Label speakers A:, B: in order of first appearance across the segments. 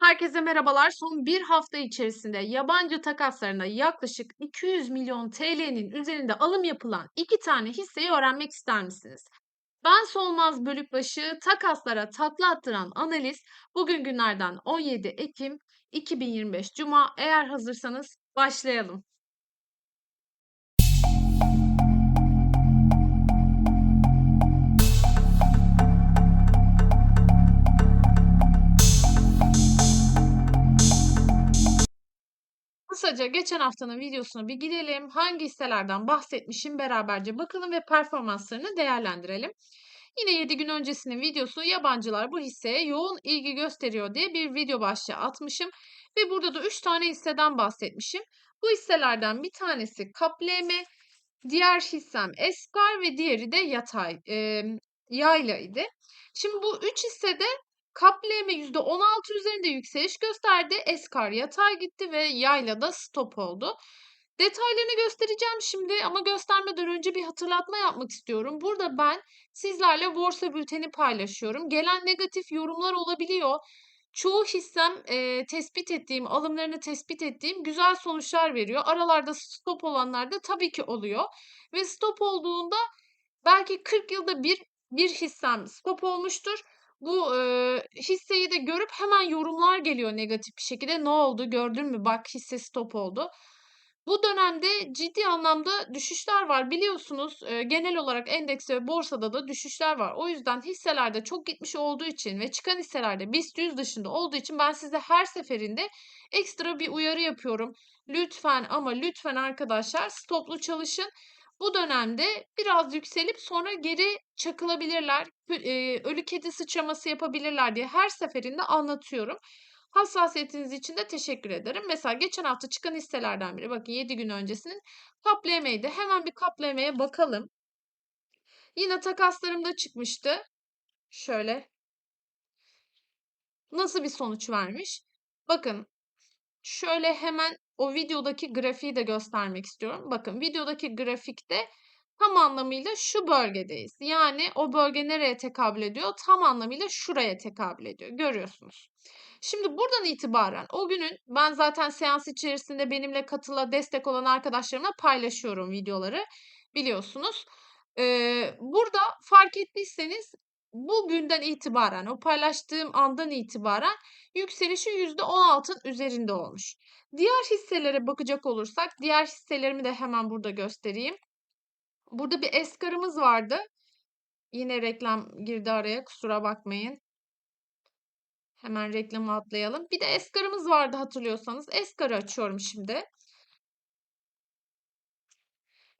A: Herkese merhabalar. Son bir hafta içerisinde yabancı takaslarına yaklaşık 200 milyon TL'nin üzerinde alım yapılan iki tane hisseyi öğrenmek ister misiniz? Ben Solmaz Bölükbaşı takaslara takla attıran analiz bugün günlerden 17 Ekim 2025 Cuma. Eğer hazırsanız başlayalım. Kısaca geçen haftanın videosuna bir gidelim. Hangi hisselerden bahsetmişim beraberce bakalım ve performanslarını değerlendirelim. Yine 7 gün öncesinin videosu yabancılar bu hisseye yoğun ilgi gösteriyor diye bir video başlığı atmışım. Ve burada da 3 tane hisseden bahsetmişim. Bu hisselerden bir tanesi Kapleme, diğer hissem Eskar ve diğeri de Yatay, e, Yayla idi. Şimdi bu 3 hissede Kapleme %16 üzerinde yükseliş gösterdi. Eskar yatay gitti ve Yayla da stop oldu. Detaylarını göstereceğim şimdi ama göstermeden önce bir hatırlatma yapmak istiyorum. Burada ben sizlerle borsa bülteni paylaşıyorum. Gelen negatif yorumlar olabiliyor. Çoğu hissem e, tespit ettiğim, alımlarını tespit ettiğim güzel sonuçlar veriyor. Aralarda stop olanlar da tabii ki oluyor. Ve stop olduğunda belki 40 yılda bir bir hissem stop olmuştur. Bu e, hisseyi de görüp hemen yorumlar geliyor negatif bir şekilde. Ne oldu gördün mü bak hisse stop oldu. Bu dönemde ciddi anlamda düşüşler var. Biliyorsunuz e, genel olarak endeks ve borsada da düşüşler var. O yüzden hisselerde çok gitmiş olduğu için ve çıkan hisselerde BIST 100 dışında olduğu için ben size her seferinde ekstra bir uyarı yapıyorum. Lütfen ama lütfen arkadaşlar stoplu çalışın. Bu dönemde biraz yükselip sonra geri çakılabilirler. Ölü kedi sıçraması yapabilirler diye her seferinde anlatıyorum. Hassasiyetiniz için de teşekkür ederim. Mesela geçen hafta çıkan hisselerden biri bakın 7 gün öncesinin KAPLM'ydi. Hemen bir KAPLM'ye bakalım. Yine takaslarımda çıkmıştı. Şöyle. Nasıl bir sonuç vermiş? Bakın şöyle hemen o videodaki grafiği de göstermek istiyorum. Bakın videodaki grafikte tam anlamıyla şu bölgedeyiz. Yani o bölge nereye tekabül ediyor? Tam anlamıyla şuraya tekabül ediyor. Görüyorsunuz. Şimdi buradan itibaren o günün ben zaten seans içerisinde benimle katıla destek olan arkadaşlarımla paylaşıyorum videoları biliyorsunuz. Ee, burada fark ettiyseniz bugünden itibaren o paylaştığım andan itibaren yükselişi %16'ın üzerinde olmuş. Diğer hisselere bakacak olursak diğer hisselerimi de hemen burada göstereyim. Burada bir eskarımız vardı. Yine reklam girdi araya kusura bakmayın. Hemen reklamı atlayalım. Bir de eskarımız vardı hatırlıyorsanız. Eskarı açıyorum şimdi.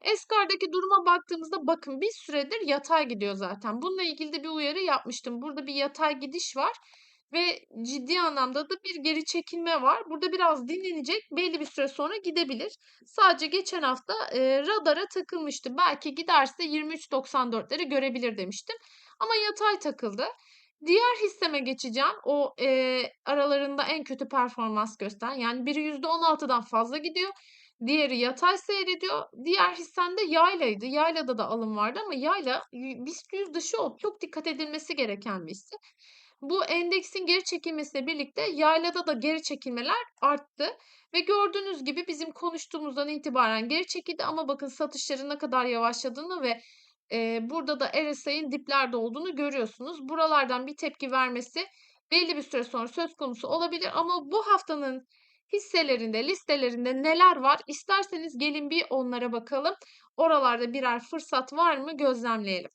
A: Eskar'daki duruma baktığımızda bakın bir süredir yatay gidiyor zaten. Bununla ilgili de bir uyarı yapmıştım. Burada bir yatay gidiş var ve ciddi anlamda da bir geri çekilme var. Burada biraz dinlenecek. Belli bir süre sonra gidebilir. Sadece geçen hafta e, radara takılmıştı. Belki giderse 23.94'leri görebilir demiştim. Ama yatay takıldı. Diğer hisseme geçeceğim. O e, aralarında en kötü performans gösteren. Yani biri %16'dan fazla gidiyor. Diğeri yatay seyrediyor. Diğer hissem de yaylaydı. Yaylada da alım vardı ama yayla BIST 100 dışı olup çok dikkat edilmesi gereken bir hisse. Bu endeksin geri çekilmesiyle birlikte yaylada da geri çekilmeler arttı. Ve gördüğünüz gibi bizim konuştuğumuzdan itibaren geri çekildi ama bakın satışların ne kadar yavaşladığını ve e, burada da RSI'nin diplerde olduğunu görüyorsunuz. Buralardan bir tepki vermesi belli bir süre sonra söz konusu olabilir ama bu haftanın hisselerinde, listelerinde neler var? İsterseniz gelin bir onlara bakalım. Oralarda birer fırsat var mı gözlemleyelim.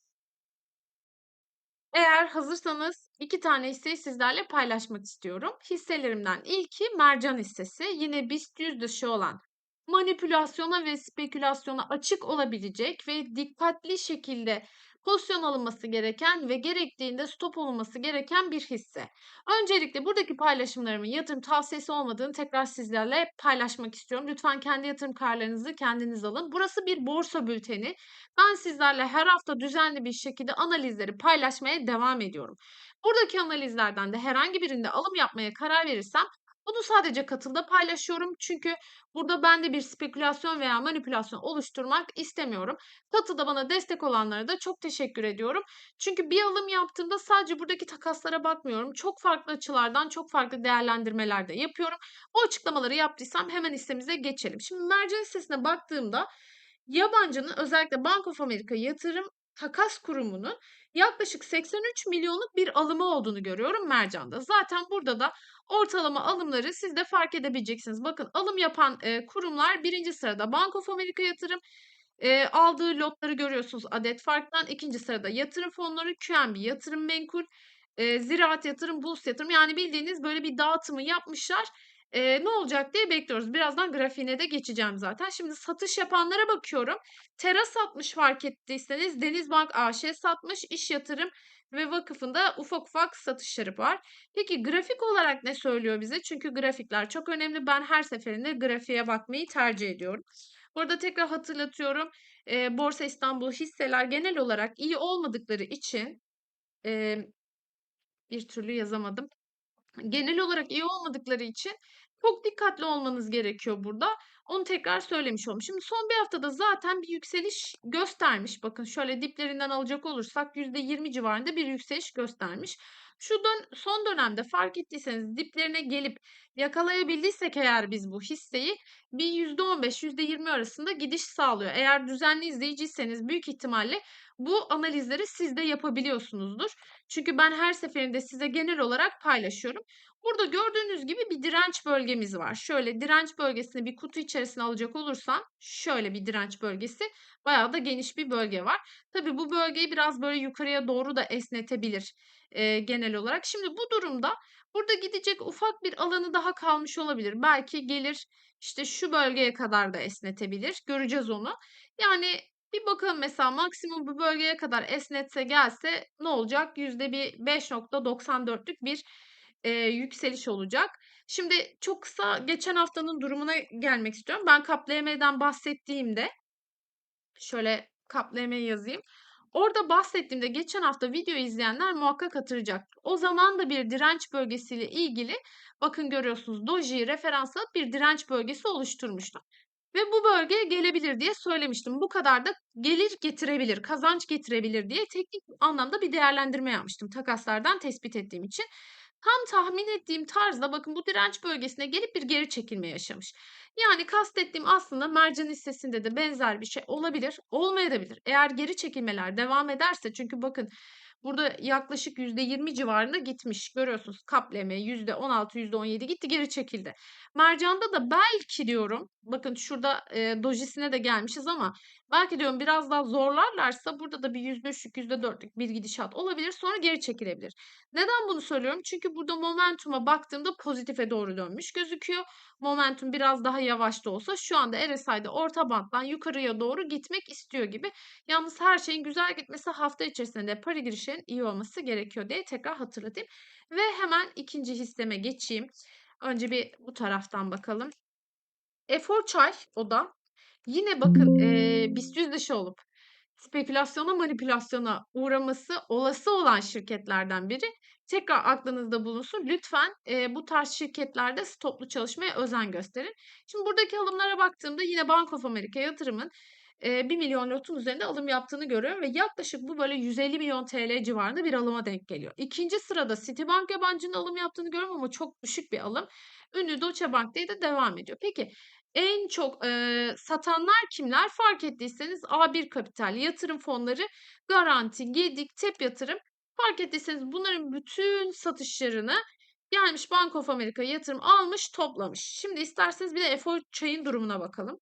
A: Eğer hazırsanız iki tane hisseyi sizlerle paylaşmak istiyorum. Hisselerimden ilki mercan hissesi. Yine BIST 100 dışı olan manipülasyona ve spekülasyona açık olabilecek ve dikkatli şekilde pozisyon alınması gereken ve gerektiğinde stop olunması gereken bir hisse. Öncelikle buradaki paylaşımlarımın yatırım tavsiyesi olmadığını tekrar sizlerle paylaşmak istiyorum. Lütfen kendi yatırım kararlarınızı kendiniz alın. Burası bir borsa bülteni. Ben sizlerle her hafta düzenli bir şekilde analizleri paylaşmaya devam ediyorum. Buradaki analizlerden de herhangi birinde alım yapmaya karar verirsem Bunu sadece Katıl'da paylaşıyorum. Çünkü burada ben de bir spekülasyon veya manipülasyon oluşturmak istemiyorum. Katıl'da bana destek olanlara da çok teşekkür ediyorum. Çünkü bir alım yaptığımda sadece buradaki takaslara bakmıyorum. Çok farklı açılardan çok farklı değerlendirmeler de yapıyorum. O açıklamaları yaptıysam hemen hissemize geçelim. Şimdi mercan hissesine baktığımda yabancının özellikle Bank of America yatırım takas kurumunun yaklaşık 83 milyonluk bir alımı olduğunu görüyorum mercanda. Zaten burada da ortalama alımları siz de fark edebileceksiniz. Bakın alım yapan e, kurumlar birinci sırada Bank of America yatırım e, aldığı lotları görüyorsunuz adet farktan. İkinci sırada yatırım fonları, QNB yatırım menkul, e, ziraat yatırım, burs yatırım yani bildiğiniz böyle bir dağıtımı yapmışlar. Eee, ne olacak diye bekliyoruz. Birazdan grafiğine de geçeceğim zaten. Şimdi satış yapanlara bakıyorum. Tera satmış fark ettiyseniz Denizbank AŞ satmış, İş Yatırım ve Vakıf'ında ufak ufak satışları var. Peki grafik olarak ne söylüyor bize? Çünkü grafikler çok önemli. Ben her seferinde grafiğe bakmayı tercih ediyorum. Burada tekrar hatırlatıyorum. Eee, Borsa İstanbul hisseler genel olarak iyi olmadıkları için eee, bir türlü yazamadım. Genel olarak iyi olmadıkları için çok dikkatli olmanız gerekiyor burada. Onu tekrar söylemiş oldum. Şimdi son bir haftada zaten bir yükseliş göstermiş. Bakın şöyle diplerinden alacak olursak %20 civarında bir yükseliş göstermiş. Şu dön son dönemde fark ettiyseniz diplerine gelip yakalayabildiysek eğer biz bu hisseyi bir %15, %20 arasında gidiş sağlıyor. Eğer düzenli izleyiciyseniz büyük ihtimalle bu analizleri siz de yapabiliyorsunuzdur. Çünkü ben her seferinde size genel olarak paylaşıyorum. Burada gördüğünüz gibi bir direnç bölgemiz var. Şöyle direnç bölgesini bir kutu içerisine alacak olursam şöyle bir direnç bölgesi bayağı da geniş bir bölge var. Tabii bu bölgeyi biraz böyle yukarıya doğru da esnetebilir e, genel olarak. Şimdi bu durumda burada gidecek ufak bir alanı daha kalmış olabilir. Belki gelir işte şu bölgeye kadar da esnetebilir. Göreceğiz onu. Yani bir bakalım mesela maksimum bu bölgeye kadar esnetse gelse ne olacak? Yüzde bir %5.94'lük bir e, yükseliş olacak. Şimdi çok kısa geçen haftanın durumuna gelmek istiyorum. Ben KAPLM'den bahsettiğimde şöyle KAPLM yazayım. Orada bahsettiğimde geçen hafta video izleyenler muhakkak hatırlayacak. O zaman da bir direnç bölgesiyle ilgili bakın görüyorsunuz doji referans alıp bir direnç bölgesi oluşturmuştum. Ve bu bölgeye gelebilir diye söylemiştim. Bu kadar da gelir getirebilir, kazanç getirebilir diye teknik anlamda bir değerlendirme yapmıştım takaslardan tespit ettiğim için. Tam tahmin ettiğim tarzda bakın bu direnç bölgesine gelip bir geri çekilme yaşamış. Yani kastettiğim aslında mercan hissesinde de benzer bir şey olabilir, olmayabilir. Eğer geri çekilmeler devam ederse çünkü bakın Burada yaklaşık %20 civarında gitmiş. Görüyorsunuz kapleme %16, %17 gitti geri çekildi. Mercanda da belki diyorum bakın şurada e, dojisine de gelmişiz ama belki diyorum biraz daha zorlarlarsa burada da bir %3'lük %4'lük bir gidişat olabilir sonra geri çekilebilir. Neden bunu söylüyorum? Çünkü burada momentuma baktığımda pozitife doğru dönmüş gözüküyor. Momentum biraz daha yavaş da olsa şu anda RSI'de orta banttan yukarıya doğru gitmek istiyor gibi. Yalnız her şeyin güzel gitmesi hafta içerisinde de para girişinin iyi olması gerekiyor diye tekrar hatırlatayım. Ve hemen ikinci hisseme geçeyim. Önce bir bu taraftan bakalım. Efor çay o da. Yine bakın e, BIST yüzdeşi olup spekülasyona manipülasyona uğraması olası olan şirketlerden biri. Tekrar aklınızda bulunsun. Lütfen e, bu tarz şirketlerde stoplu çalışmaya özen gösterin. Şimdi buradaki alımlara baktığımda yine Bank of America yatırımın e, 1 milyon lotun üzerinde alım yaptığını görüyorum ve yaklaşık bu böyle 150 milyon TL civarında bir alıma denk geliyor. İkinci sırada Citibank yabancının alım yaptığını görüyorum ama çok düşük bir alım. Ünlü Deutsche Bank'ta da devam ediyor. Peki en çok e, satanlar kimler? Fark ettiyseniz A1 Kapital, yatırım fonları, Garanti, Gedik, Tep Yatırım. Fark ettiyseniz bunların bütün satışlarını gelmiş Bank of America yatırım almış, toplamış. Şimdi isterseniz bir de Efor Çay'ın durumuna bakalım.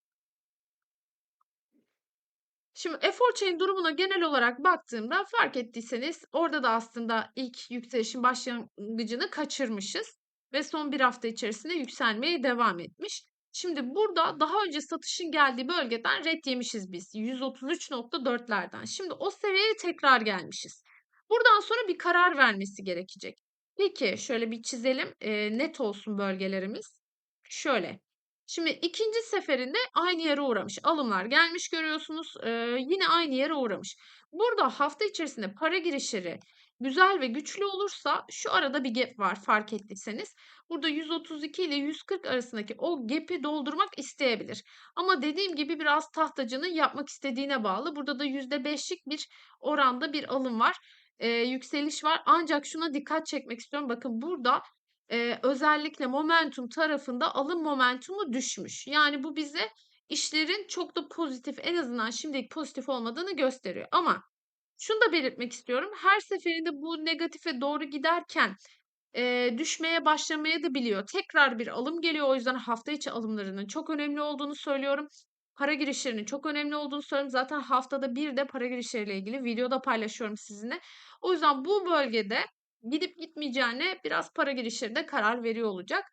A: Şimdi efor chain durumuna genel olarak baktığımda fark ettiyseniz orada da aslında ilk yükselişin başlangıcını kaçırmışız ve son bir hafta içerisinde yükselmeye devam etmiş. Şimdi burada daha önce satışın geldiği bölgeden red yemişiz biz 133.4'lerden. Şimdi o seviyeye tekrar gelmişiz. Buradan sonra bir karar vermesi gerekecek. Peki şöyle bir çizelim e, net olsun bölgelerimiz. Şöyle Şimdi ikinci seferinde aynı yere uğramış. Alımlar gelmiş görüyorsunuz. Ee, yine aynı yere uğramış. Burada hafta içerisinde para girişleri güzel ve güçlü olursa şu arada bir gap var fark ettiyseniz. Burada 132 ile 140 arasındaki o gap'i doldurmak isteyebilir. Ama dediğim gibi biraz tahtacının yapmak istediğine bağlı. Burada da %5'lik bir oranda bir alım var. Eee, yükseliş var. Ancak şuna dikkat çekmek istiyorum. Bakın burada eee, özellikle momentum tarafında alım momentumu düşmüş. Yani bu bize işlerin çok da pozitif en azından şimdilik pozitif olmadığını gösteriyor. Ama şunu da belirtmek istiyorum. Her seferinde bu negatife doğru giderken eee, düşmeye başlamaya da biliyor. Tekrar bir alım geliyor. O yüzden hafta içi alımlarının çok önemli olduğunu söylüyorum. Para girişlerinin çok önemli olduğunu söylüyorum. Zaten haftada bir de para girişleriyle ilgili videoda paylaşıyorum sizinle. O yüzden bu bölgede gidip gitmeyeceğine biraz para girişlerinde karar veriyor olacak.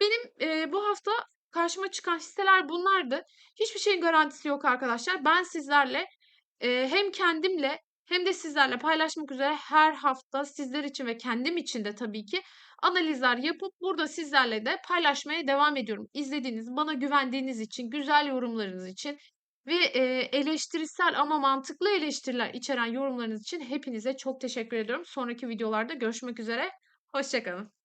A: Benim eee, bu hafta karşıma çıkan hisseler bunlardı. Hiçbir şeyin garantisi yok arkadaşlar. Ben sizlerle eee, hem kendimle hem de sizlerle paylaşmak üzere her hafta sizler için ve kendim için de tabii ki analizler yapıp burada sizlerle de paylaşmaya devam ediyorum. İzlediğiniz, bana güvendiğiniz için, güzel yorumlarınız için ve eleştirisel ama mantıklı eleştiriler içeren yorumlarınız için hepinize çok teşekkür ediyorum. Sonraki videolarda görüşmek üzere. Hoşça kalın.